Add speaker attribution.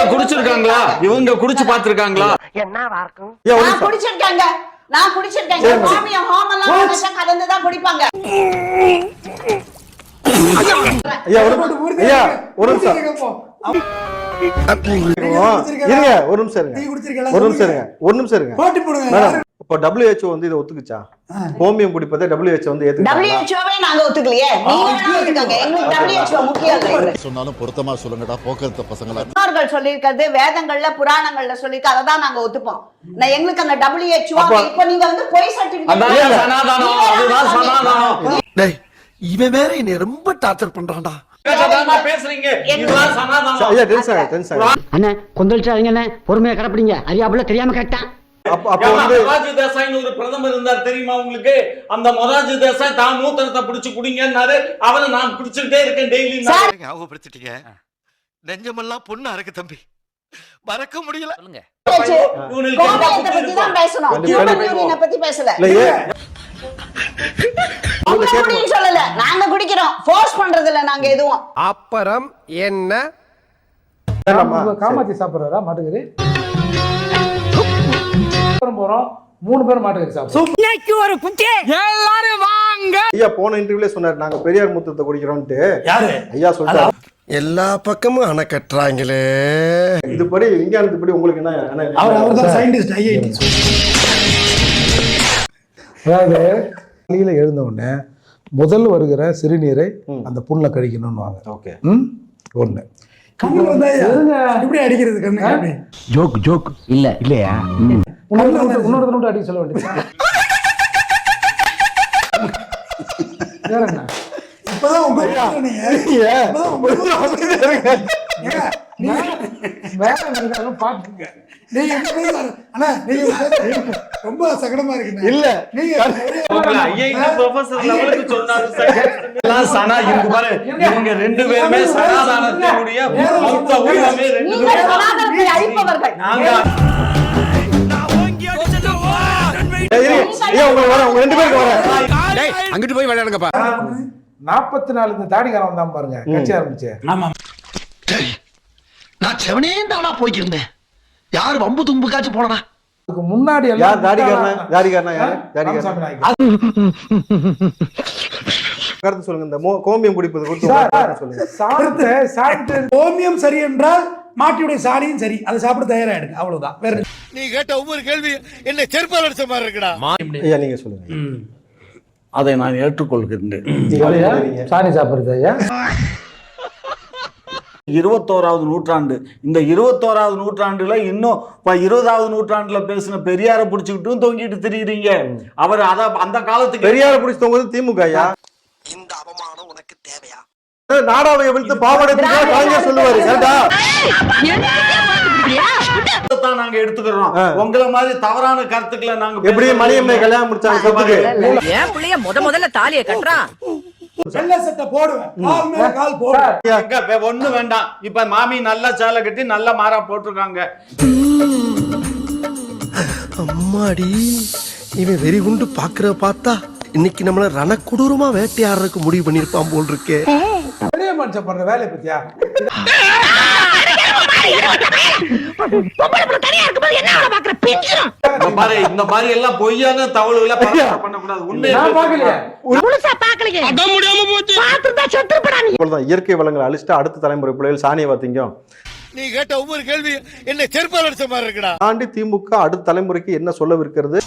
Speaker 1: இவங்க குடிச்சிருக்காங்களா? இவங்க குடிச்சு
Speaker 2: நான்
Speaker 3: நிமிஷம்.
Speaker 2: குடிச்சிருக்கேங்க. நான் குடிச்சிருக்கேங்க.
Speaker 3: சரி.
Speaker 2: ஹோமியம் ஹோமெல்லாம் விஷம் கலந்து தான் குடிப்பாங்க.
Speaker 3: ஐயா ஒரு ஐயா ஒரு நிமிஷம். இருங்க ஒரு நிமிஷம் இருங்க. ஒரு நிமிஷம் இருங்க. ஒரு நிமிஷம் இருங்க.
Speaker 4: போட்டி போடுங்க
Speaker 3: மேடம் இப்போ WHO வந்து இதை ஒத்துக்குச்சா? ஹோமியம் குடிப்பதை WHO வந்து ஏத்துக்கிட்டாங்களா
Speaker 2: டபிள்யூஹெச்ஓவே நாங்க ஒத்துக்கலையே. நீங்க வேணா ஒத்துக்கோங்க. எங்களுக்கு டபிள்யூஹெச்ஓ முக்கியம் இல்லை. எங்களுக்கு.
Speaker 5: சொன்னாலும் பொருத்தமா சொல்லுங்கடா போக்குவரத்து பசங்களா?
Speaker 2: முன்னோர்கள் சொல்லியிருக்கிறது வேதங்கள்ல புராணங்கள்ல சொல்லியிருக்கு அதை தான் நாங்க ஒத்துப்போம். நான் எங்களுக்கு அந்த டபிள்யூஹெச்ஓ இப்ப நீங்க வந்து பொய் சர்டிபிகேட்
Speaker 1: சனாதனம் அதுதான் சனாதனம்.
Speaker 5: டேய் இவன் வேற என்னை ரொம்ப டார்ச்சர் பண்றான்டா.
Speaker 6: பொறுமையா கடப்பிடிங்க. அறியாப்புல தெரியாம கேட்டேன்.
Speaker 3: அப்போ அப்போ
Speaker 1: ஏம்மா,
Speaker 3: வந்து
Speaker 1: மொரார்ஜி தேசாய்னு ஒரு பிரதமர் இருந்தார் தெரியுமா உங்களுக்கு? அந்த மொரார்ஜி தேசாய் தான் மூத்திரத்தை பிடிச்சு குடிங்கன்னாரு. அவரை நான் குடிச்சுக்கிட்டே இருக்கேன் டெய்லி.
Speaker 5: ஞாபகப்படுத்திட்டீங்க நெஞ்சமெல்லாம் பொண்ணு அறக்கு தம்பி. மறக்க முடியல.
Speaker 2: கோமியத்தை பத்தி தான் பேசணும்.
Speaker 3: கண்டிப்பா.
Speaker 2: ஹியூமன் யூரினை பத்தி பேசல.
Speaker 3: இல்ல ஏன்
Speaker 2: உங்க குடின்னு சொல்லல. நாங்க குடிக்கிறோம். ஃபோர்ஸ் பண்றது இல்ல நாங்க எதுவும்.
Speaker 7: அப்புறம் என்ன?
Speaker 4: காமாத்தி சாப்பிடுறாரா மாட்டுக்கறி? அப்புறம் போறோம். மூணு பேரும் மாட்டுக்கறி சாப்பிடுறோம்
Speaker 3: ஐயா போன இன்டர்வியூல சொன்னாரு நாங்க பெரியார் மூத்தத்தை குடிக்கிறோம்ட்டு
Speaker 4: யாரு?
Speaker 3: ஐயா சொல்றாரு
Speaker 5: எல்லா பக்கமும் அணை கட்டுறாங்களே.
Speaker 3: இதுபடி விஞ்ஞானத்துப்படி உங்களுக்கு என்ன
Speaker 4: அவர் அவர் தான் சயின்டிஸ்ட் ஐஐடி அதாவது காலையில எழுந்த உடனே முதல் வருகிற சிறுநீரை அந்த புண்ணுல கழிக்கணும்னு வாங்க
Speaker 3: ஓகே.
Speaker 4: ம்? ஒண்ணு. இப்படி அடிக்கிறது கண்ணு?
Speaker 6: Joke joke. இல்ல. இல்லையா?
Speaker 4: இன்னொரு இன்னொரு அடிக்க சொல்ல வேண்டியது. வேற என்ன? இப்பதான் உங்க நீங்க இப்பதான் உங்க வேற இருந்தாலும் பாத்துங்க நீங்க? அண்ணா நீங்க ரொம்ப இருக்கு
Speaker 3: இல்ல.
Speaker 4: நீங்க
Speaker 1: இவங்க ரெண்டு பேருமே சனாதானத்தினுடைய மொத்த உரிமை ரெண்டு பேரும் நாங்க
Speaker 7: அங்கிட்டு போய் விளையாடுங்கப்பா
Speaker 4: நாற்பத்தி நாலு இந்த தாடிக்காரன் வந்தான் பாருங்க கட்சி ஆரம்பிச்சு
Speaker 5: நான் செவனே தானா போய்க்கிருந்தேன் யாரு வம்பு தும்புக்காச்சும் போனனா
Speaker 4: அதுக்கு முன்னாடி
Speaker 3: யார் தாடிக்காரனா தாடிக்காரனா யாரு தாடிக்காரனா. கருத்து சொல்லுங்க இந்த கோமியம் குடிப்பது குறித்து
Speaker 4: சார்,
Speaker 3: சொல்லுங்க
Speaker 4: சாப்பிட்டு சாப்பிட்டு ஓமியம் சரி என்றால் மாட்டியுடைய சாணியும் சரி அதை சாப்பிட தயாராயிடுங்க. அவ்வளவுதான். வேற
Speaker 5: நீ கேட்ட ஒவ்வொரு கேள்வி என்ன செருப்பால் அடிச்ச மாதிரி இருக்குடா.
Speaker 3: ஐயா நீங்க சொல்லுங்க.
Speaker 1: அதை நான் ஏற்றுக்கொள்கின்றேன்.
Speaker 4: சாணி சாப்பிடுறது ஐயா?
Speaker 1: இருபத்தோராவது நூற்றாண்டு. இந்த இருபத்தோராவது நூற்றாண்டுல இன்னும் இப்ப இருபதாவது நூற்றாண்டுல பேசின பெரியார புடிச்சுக்கிட்டும் தொங்கிட்டு திரியுறீங்க. அவர் அத அந்த காலத்துக்கு
Speaker 3: பெரியார பிடிச்சவங்க திமுக ஐயா.
Speaker 5: இந்த அவமானம் உனக்கு தேவையா?
Speaker 3: நாடாவை விழுத்து பாவாடை கலைஞர் சொல்லுவாரு கரெக்டா
Speaker 1: நாங்க எடுத்துக்கிறோம். உங்களை மாதிரி தவறான கருத்துக்களை நாங்க
Speaker 3: எப்படி மணியம்மை. கல்யாணம் முடிச்சாங்க சொத்துக்கு?
Speaker 8: என் பிள்ளைய முத முதல்ல தாலியை கட்டுறான்
Speaker 4: வெள்ளை சட்டை போடுவேன். கால் மேல கால் போடுவேன்.
Speaker 1: எங்க, இப்ப ஒண்ணு வேண்டாம். இப்ப மாமி நல்ல சேலை கட்டி நல்ல மாறா போட்டிருக்காங்க.
Speaker 5: அம்மாடி இவன் வெறி குண்டு பாக்குற பார்த்தா இன்னைக்கு நம்மள ரணக்கொடூரமா வேட்டையாடுறதுக்கு முடிவு பண்ணிருப்பான் போல் இருக்கே.
Speaker 4: வெளிய மனுஷன் பண்ற வேலையை பத்தியா?
Speaker 1: இந்த மாதிரி இந்த மாதிரி எல்லாம் பொய்யான தகவல்களை பரப்புரை பண்ணக்கூடாது. உண்மையை
Speaker 4: நான் பாக்கலையே
Speaker 3: இவ்வளவுதான். இயற்கை வளங்களை அழிச்சிட்டு அடுத்த தலைமுறை பிள்ளைகள் சாணியை திங்கும்
Speaker 5: நீ கேட்ட ஒவ்வொரு கேள்வி என்ன செருப்பால் அடிச்ச மாதிரி இருக்குடா.
Speaker 3: தாண்டி திமுக அடுத்த தலைமுறைக்கு என்ன சொல்லவிருக்கிறது?